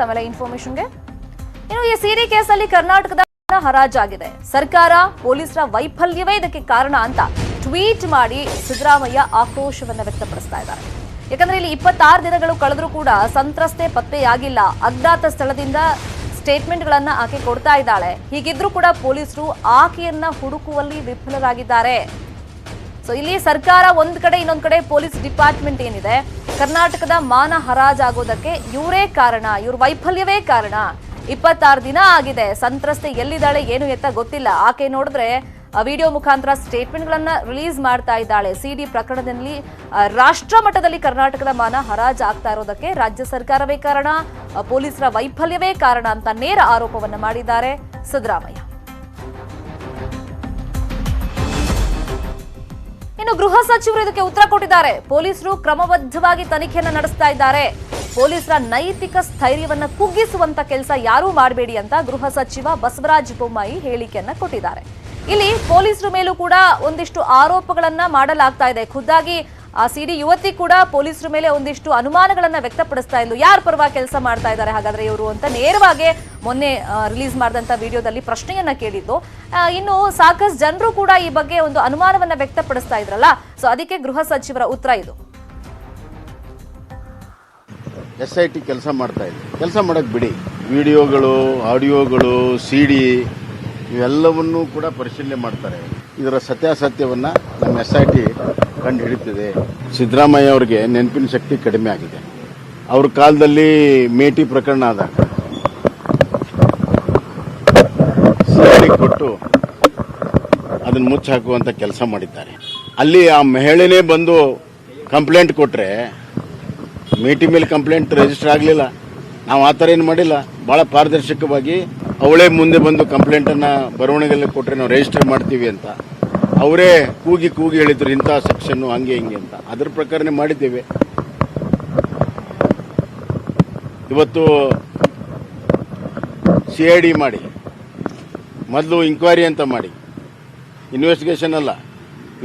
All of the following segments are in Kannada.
ತಮ್ಮೆಲ್ಲ ಇನ್ಫಾರ್ಮೇಶನ್ಗೆ ಇನ್ನು ಈ ಸಿಡಿ ಕೇಸಲ್ಲಿ ಕರ್ನಾಟಕದ ಹರಾಜಾಗಿದೆ. ಸರ್ಕಾರ ಪೊಲೀಸರ ವೈಫಲ್ಯವೇ ಇದಕ್ಕೆ ಕಾರಣ ಅಂತ ಟ್ವೀಟ್ ಮಾಡಿ ಸಿದ್ದರಾಮಯ್ಯ ಆಕ್ರೋಶವನ್ನು ವ್ಯಕ್ತಪಡಿಸ್ತಾ ಇದ್ದಾರೆ. ಯಾಕಂದ್ರೆ ಇಲ್ಲಿ ಇಪ್ಪತ್ತಾರು ದಿನಗಳು ಕಳೆದ್ರೂ ಕೂಡ ಸಂತ್ರಸ್ತೆ ಪತ್ತೆಯಾಗಿಲ್ಲ. ಅಜ್ಞಾತ ಸ್ಥಳದಿಂದ ಸ್ಟೇಟ್ಮೆಂಟ್ಗಳನ್ನ ಆಕೆ ಕೊಡ್ತಾ ಇದ್ದಾಳೆ. ಹೀಗಿದ್ರೂ ಕೂಡ ಪೊಲೀಸರು ಆಕೆಯನ್ನ ಹುಡುಕುವಲ್ಲಿ ವಿಫಲರಾಗಿದ್ದಾರೆ. ಸೊ ಇಲ್ಲಿ ಸರ್ಕಾರ ಒಂದ್ ಕಡೆ ಇನ್ನೊಂದ್ ಕಡೆ ಪೊಲೀಸ್ ಡಿಪಾರ್ಟ್ಮೆಂಟ್ ಏನಿದೆ ಕರ್ನಾಟಕದ ಮಾನ ಹರಾಜಾಗೋದಕ್ಕೆ ಇವರೇ ಕಾರಣ, ಇವ್ರ ವೈಫಲ್ಯವೇ ಕಾರಣ. ಇಪ್ಪತ್ತಾರು ದಿನ ಆಗಿದೆ, ಸಂತ್ರಸ್ತೆ ಎಲ್ಲಿದ್ದಾಳೆ, ಏನು ಎತ್ತ ಗೊತ್ತಿಲ್ಲ. ಆಕೆ ನೋಡಿದ್ರೆ ವಿಡಿಯೋ ಮುಖಾಂತರ ಸ್ಟೇಟ್ಮೆಂಟ್ಗಳನ್ನ ರಿಲೀಸ್ ಮಾಡ್ತಾ ಇದ್ದಾಳೆ. ಸಿಡಿ ಪ್ರಕರಣದಲ್ಲಿ ರಾಷ್ಟ್ರ ಮಟ್ಟದಲ್ಲಿ ಕರ್ನಾಟಕದ ಮಾನ ಹರಾಜ್ ಆಗ್ತಾ ಇರೋದಕ್ಕೆ ರಾಜ್ಯ ಸರ್ಕಾರವೇ ಕಾರಣ ಪೊಲೀಸರ ವೈಫಲ್ಯವೇ ಕಾರಣ ಅಂತ ನೇರ ಆರೋಪವನ್ನು ಮಾಡಿದ್ದಾರೆ ಸಿದ್ದರಾಮಯ್ಯ. ಇನ್ನು ಗೃಹ ಸಚಿವರು ಇದಕ್ಕೆ ಉತ್ತರ ಕೊಟ್ಟಿದ್ದಾರೆ. ಪೊಲೀಸರು ಕ್ರಮಬದ್ಧವಾಗಿ ತನಿಖೆಯನ್ನು ನಡೆಸ್ತಾ ಇದ್ದಾರೆ. ಪೊಲೀಸರ ನೈತಿಕ ಸ್ಥೈರ್ಯವನ್ನ ಕುಗ್ಗಿಸುವಂತ ಕೆಲಸ ಯಾರೂ ಮಾಡಬೇಡಿ ಅಂತ ಗೃಹ ಸಚಿವ ಬಸವರಾಜ ಬೊಮ್ಮಾಯಿ ಹೇಳಿಕೆಯನ್ನ ಕೊಟ್ಟಿದ್ದಾರೆ. ಇಲ್ಲಿ ಪೊಲೀಸರ ಮೇಲೂ ಕೂಡ ಒಂದಿಷ್ಟು ಆರೋಪಗಳನ್ನ ಮಾಡಲಾಗ್ತಾ ಇದೆ. ಖುದ್ದಾಗಿ ಆ ಸಿಡಿ ಯುವತಿ ಕೂಡ ಪೊಲೀಸರ ಮೇಲೆ ಒಂದಿಷ್ಟು ಅನುಮಾನಗಳನ್ನ ವ್ಯಕ್ತಪಡಿಸ್ತಾ ಇದ್ಲು. ಯಾರ ಪರವಾಗಿ ಕೆಲಸ ಮಾಡ್ತಾ ಇದ್ದಾರೆ? ಹಾಗಾದ್ರೆ ಇವರು ಅಂತ ನೇರವಾಗಿ ಮೊನ್ನೆ ರಿಲೀಸ್ ಮಾಡಿದಂತ ವಿಡಿಯೋದಲ್ಲಿ ಪ್ರಶ್ನೆಯನ್ನ ಕೇಳಿದ್ದು. ಇನ್ನು ಸಾಕಷ್ಟು ಜನರು ಕೂಡ ಈ ಬಗ್ಗೆ ಒಂದು ಅನುಮಾನವನ್ನ ವ್ಯಕ್ತಪಡಿಸ್ತಾ ಇದ್ರಲ್ಲ. ಸೊ ಅದಕ್ಕೆ ಗೃಹ ಸಚಿವರ ಉತ್ತರ ಇದು. ಎಸ್ ಟಿ ಕೆಲಸ ಮಾಡ್ತಾ ಇದೆ. ಕೆಲಸ ಮಾಡೋಕ್ಕೆ ಬಿಡಿ. ವಿಡಿಯೋಗಳು, ಆಡಿಯೋಗಳು ಸಿ ಡಿ ಇವೆಲ್ಲವನ್ನೂ ಕೂಡ ಪರಿಶೀಲನೆ ಮಾಡ್ತಾರೆ. ಇದರ ಸತ್ಯಾಸತ್ಯವನ್ನು ನಮ್ಮ ಎಸ್ ಐ ಟಿ ಕಂಡು ಹಿಡಿತಿದೆ. ಸಿದ್ದರಾಮಯ್ಯ ಅವರಿಗೆ ನೆನಪಿನ ಶಕ್ತಿ ಕಡಿಮೆ ಆಗಿದೆ. ಅವ್ರ ಕಾಲದಲ್ಲಿ ಮೇಟಿ ಪ್ರಕರಣ ಆದಾಗ ಸಿ ಡಿ ಕೊಟ್ಟು ಅದನ್ನು ಮುಚ್ಚಿ ಹಾಕುವಂಥ ಕೆಲಸ ಮಾಡಿದ್ದಾರೆ. ಅಲ್ಲಿ ಆ ಮಹಿಳೆನೇ ಬಂದು ಕಂಪ್ಲೇಂಟ್ ಕೊಟ್ಟರೆ ಮೇಟಿ ಮೇಲೆ ಕಂಪ್ಲೇಂಟ್ ರಿಜಿಸ್ಟರ್ ಆಗಲಿಲ್ಲ. ನಾವು ಆ ಥರ ಏನು ಮಾಡಿಲ್ಲ. ಭಾಳ ಪಾರದರ್ಶಕವಾಗಿ ಅವಳೇ ಮುಂದೆ ಬಂದು ಕಂಪ್ಲೇಂಟನ್ನು ಬರವಣಿಗೆಯಲ್ಲಿ ಕೊಟ್ಟರೆ ನಾವು ರಿಜಿಸ್ಟರ್ ಮಾಡ್ತೀವಿ ಅಂತ. ಅವರೇ ಕೂಗಿ ಕೂಗಿ ಹೇಳಿದ್ರು, ಇಂಥ ಸೆಕ್ಷನ್ನು ಹಂಗೆ ಹಿಂಗೆ ಅಂತ. ಅದ್ರ ಪ್ರಕಾರನೇ ಮಾಡಿದ್ದೇವೆ. ಇವತ್ತು ಸಿ ಐ ಡಿ ಮಾಡಿ, ಮೊದಲು ಇಂಕ್ವೈರಿ ಅಂತ ಮಾಡಿ ಇನ್ವೆಸ್ಟಿಗೇಷನ್ ಅಲ್ಲ,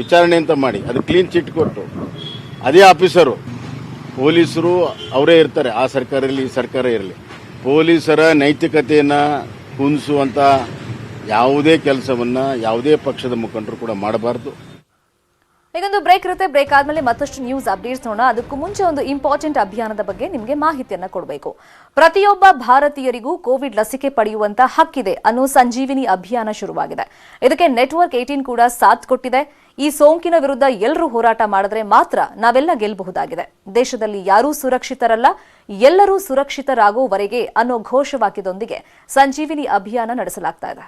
ವಿಚಾರಣೆ ಅಂತ ಮಾಡಿ, ಅದು ಕ್ಲೀನ್ ಚಿಟ್ ಕೊಟ್ಟು, ಅದೇ ಆಫೀಸರು ಪೊಲೀಸರು ಅವರೇ ಇರ್ತಾರೆ, ಆ ಸರ್ಕಾರ ಇರಲಿ ಈ ಸರ್ಕಾರ ಇರಲಿ. ಪೊಲೀಸರ ನೈತಿಕತೆಯನ್ನು ಕುಂದಿಸುವಂಥ ಯಾವುದೇ ಕೆಲಸವನ್ನು ಯಾವುದೇ ಪಕ್ಷದ ಮುಖಂಡರು ಕೂಡ ಮಾಡಬಾರ್ದು. ಈಗೊಂದು ಬ್ರೇಕ್ ಇರುತ್ತೆ. ಬ್ರೇಕ್ ಆದ್ಮೇಲೆ ಮತ್ತಷ್ಟು ನ್ಯೂಸ್ ಅಪ್ಡೇಟ್ಸ್ ನೋಡೋಣ. ಅದಕ್ಕೂ ಮುಂಚೆ ಒಂದು ಇಂಪಾರ್ಟೆಂಟ್ ಅಭಿಯಾನದ ಬಗ್ಗೆ ನಿಮಗೆ ಮಾಹಿತಿಯನ್ನ ಕೊಡಬೇಕು. ಪ್ರತಿಯೊಬ್ಬ ಭಾರತೀಯರಿಗೂ ಕೋವಿಡ್ ಲಸಿಕೆ ಪಡೆಯುವಂತ ಹಕ್ಕಿದೆ ಅನ್ನೋ ಸಂಜೀವಿನಿ ಅಭಿಯಾನ ಶುರುವಾಗಿದೆ. ಇದಕ್ಕೆ ನೆಟ್ವರ್ಕ್ ಏಟೀನ್ ಕೂಡ ಸಾಥ್ ಕೊಟ್ಟಿದೆ. ಈ ಸೋಂಕಿನ ವಿರುದ್ಧ ಎಲ್ಲರೂ ಹೋರಾಟ ಮಾಡಿದ್ರೆ ಮಾತ್ರ ನಾವೆಲ್ಲ ಗೆಲ್ಲಬಹುದಾಗಿದೆ. ದೇಶದಲ್ಲಿ ಯಾರೂ ಸುರಕ್ಷಿತರಲ್ಲ, ಎಲ್ಲರೂ ಸುರಕ್ಷಿತರಾಗುವವರೆಗೆ ಅನ್ನೋ ಘೋಷವಾಕ್ಯದೊಂದಿಗೆ ಸಂಜೀವಿನಿ ಅಭಿಯಾನ ನಡೆಸಲಾಗ್ತಾ ಇದೆ.